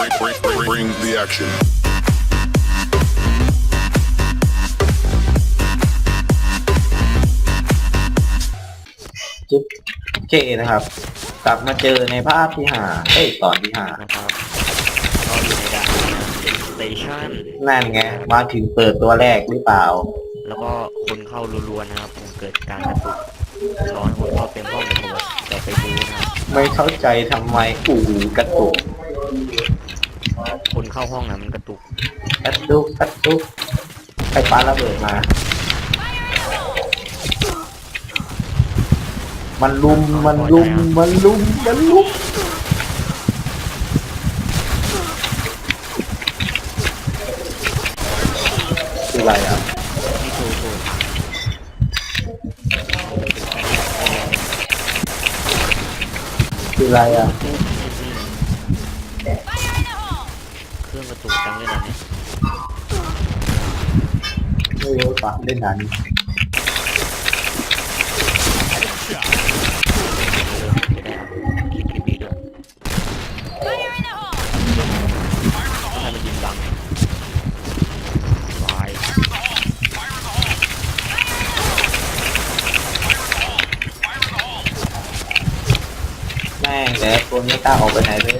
Bring, bring, bring, bring the action. จิ๊บโอเคนะครับ กลับมาเจอในภาพที่หาเอ้ยตอนที่หานะครับก็อยู่ในด่านสเตชันนั่นไงมาถึงเปิดตัวแรกหรือเปล่า แล้วก็คนเข้ารัวๆนะครับผมเกิดการกระตุกร้อนคนเข้าเต็มห้องเลยผมเดี๋ยวไปดูนะครับไม่เข้าใจทำไมอู่กระตุกคน เข้าห้องนะมันกระตุกกระตุกกระตุกไฟฟ้าระเบิดมา มันลุมมันลุมมันลุมมันลุมคืออะไรอะนี่ถูกถูกคืออะไรอะ จังเลยนะเนี่ยไม่รู้ปะเล่นหนังเริ่มจะได้คลิปคลิปนี้ด้วยให้มันยิงบังวายแม่งแต่คนไม่กล้าออกไปไหนเลย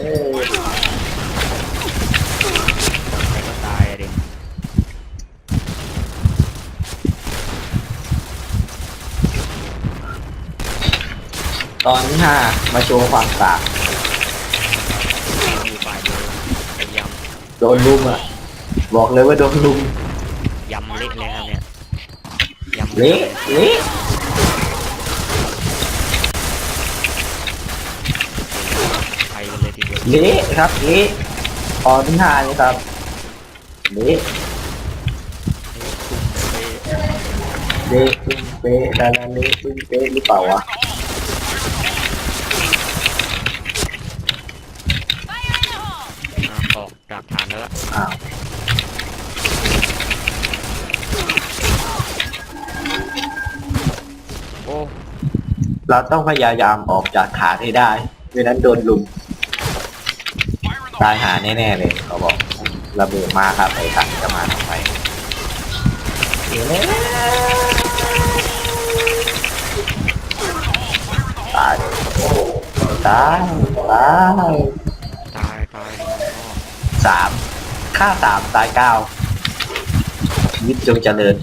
ใครก็ตายอะเด็ก ตอนที่ห้ามาโชว์ความกากอยู่ฝ่ายเดียวไปยโดนลุมอะ บอกเลยว่าโดนลุมำยำเละเลยครับเนี่ยยำเละเละไปกันเลยทีเดียวเละครับเละตอนที่ห้านี่ครับเละเละตุ้มเละเละปึ้งเป๊ะดาราเละปึ้งเป๊ะหรือเปล่าวะ อะออ กจากฐานแล้วล่ะอ้าวโอ้เราต้องพยายามออกจากฐานให้ได้ไม่นั้นโดนลุมตายหาแน่ๆเลยเขาบอกระเบิดมาครับไอ้ถังจะมาทำไมเดี๋ยวแล้วตายตายตายตายตายอ๋อ สามฆ่าสามตายเก้าชีวิตจงเจริญ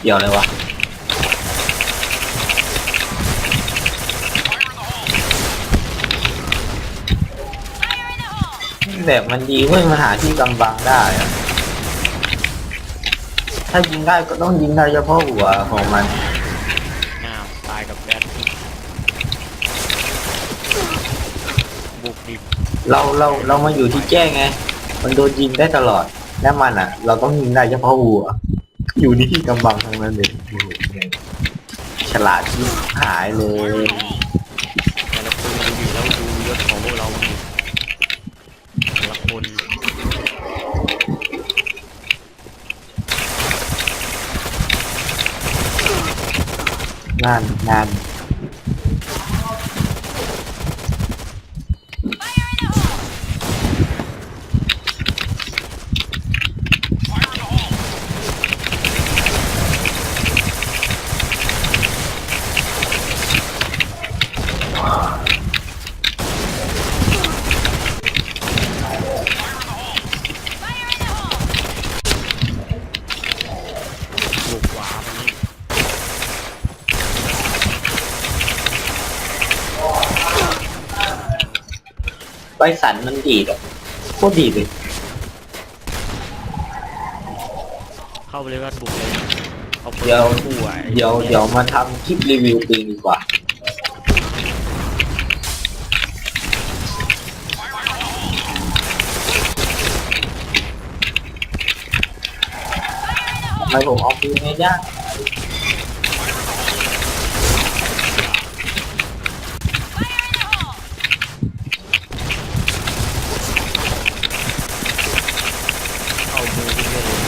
เกี่ยวเลยวะแบบมันดีเว้ยมันหาที่กำบังได้อะถ้ายิงได้ก็ต้องยิงได้เฉพาะหัวของมันอ้าวตายกับแบทบุกดิบเราเราเรามาอยู่ที่แจ้งไง มันโดนยิงได้ตลอดและมันอะ เราต้องยิงได้เฉพาะหัว อยู่ที่กำบังทั้งนั้นเลยโอ้โหฉลาดที่หายเลยแต่ละคนดูดิแล้วดูยศของพวกเราดิแต่ละคนนั่นนั่น ใบสันมันดีดอะโคตรดีเลยเข้าไปเลยว่าบุกเลยเอาปืนเดี๋ยวคู่อะไอ้เดี๋ยวเดี๋ยวมาทำคลิปรีวิวปืนดีกว่า ทำไมผมเอาปืนไม่ยาก เอามือยิงได้เลย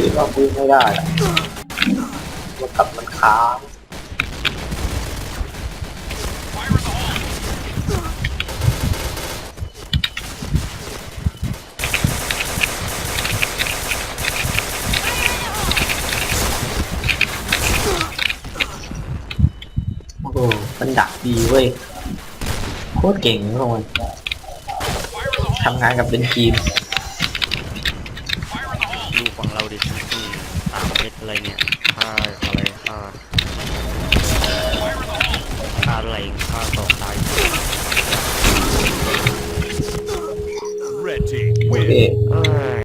คือเอาปืนไม่ได้อะมันกลับมันค้างโอ้โหมันดักดีเว้ย โคตรเก่งทุกคนทำงานกับเป็นทีม อะไรเนี่ยฆ่าอะไรฆ่าฆ่าอะไรฆ่าต่อตาย Red team โอ win. เคเอ้ย